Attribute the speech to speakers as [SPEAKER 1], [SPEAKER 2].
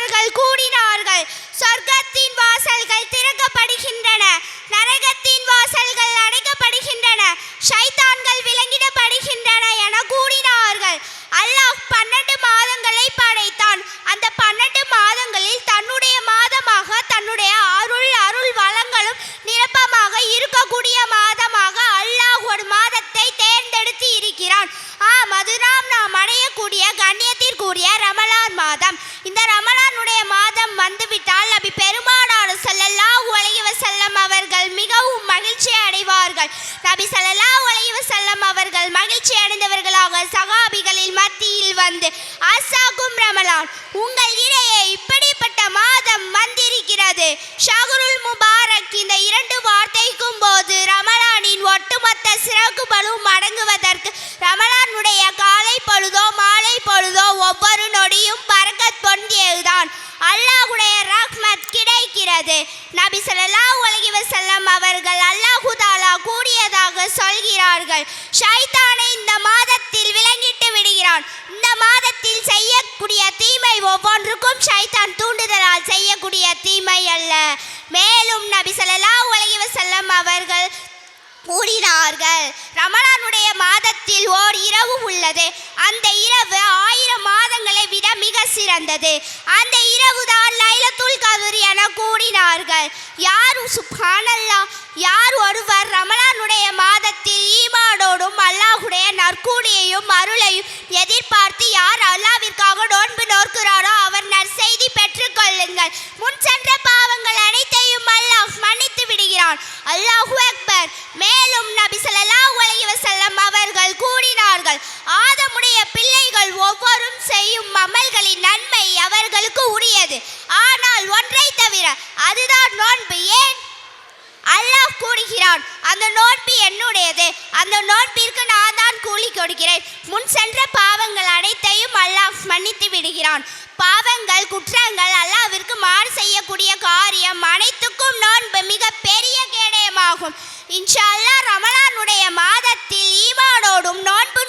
[SPEAKER 1] அவர்கள் கூடினார்கள். சொர்க்கத்தின் வாசல்கள் திறக்க ஸல்லல்லாஹு அவர்கள் மிகவும் மகிழ்ச்சி அடைவார்கள். நபி சல்லா அலைஹி வஸல்லம் அவர்கள் மகிழ்ச்சி அடைந்தவர்களாக சகாபிகளில் மத்தியில் வந்து அசாகும் ரமலான் உங்கள் இடையே இப்படிப்பட்ட மாதம் வந்திருக்கிறது. ஷஹருல் முபாரக் இந்த இரண்டு வார்த்தைக்கும் போது ரமலானின் ஒட்டுமொத்த சிறகுகளும் அடங்குவதற்கு ரமலானுடைய காலை பொழுதோ மாலை பொழுதோ ஒவ்வொரு நொடியும் பறக்கத் பொந்தியதுதான். அல்லாஹுடைய ரஹ்மத் கிடைக்கிறது. நபி ஸல்லல்லாஹு உலகி வசல்லம் அவர்கள் அல்லாஹு தாலா கூடியதாக சொல்கிறார்கள். ஷைத்தானை இந்த மாதத்தில் விலங்கிட்டு விடுகிறான். இந்த மாதத்தில் செய்யக்கூடிய தீமை ஒவ்வொன்றுக்கும் ஷைத்தான் தூண்டுதலால் செய்யக்கூடிய தீமை அல்ல. மேலும் நபி ஸல்லல்லாஹு உலகி வசல்லம் அவர்கள் கூறினார்கள் ரமலானுடைய மாதத்தில் ஓர் இரவு உள்ளது. அந்த இரவு மிக அந்த இரவுதான் லைலத்துல் கதிர் என கூறினார்கள். யார் சுபானல்லா யார் ஒருவர் ரமலானுடைய மாதத்தில் ஈமானோடும் அல்லாஹுடைய நற்கூலியையும் அருளையும் எதிர்பார்த்து யார் அல்லாவிற்காக நோன்பு நோக்கிறாரோ அவர் நற்செய்தி பெற்றுக்கொள்ளுங்கள். முன் சென்ற பாவங்கள் அனைத்தையும் அல்லாஹ் மன்னித்து விடுகிறான். அல்லாஹு அக்பர். மேலும் நபி ஸல்லல்லாஹு உலகி வஸல்லம் அவர் அதுதான் நோன்பு. ஏன்? அல்லாஹ் கூடுகிறான் அந்த நோன்பு என்னுடையது? அந்த நோன்பிற்கு நான் தான் கூலி கொடுக்கிறேன். முன் சென்ற பாவங்கள் அனைத்தையும் அல்லாஹ் மன்னித்து விடுகிறான். பாவங்கள் குற்றங்கள் அல்லாவிற்கு மாறு செய்யக்கூடிய காரியம் அனைத்துக்கும் நோன்பு மிக பெரிய கேடயமாகும். இன்ஷா அல்லா ரமலானுடைய மாதத்தில் ஈமானோடும் நோன்பு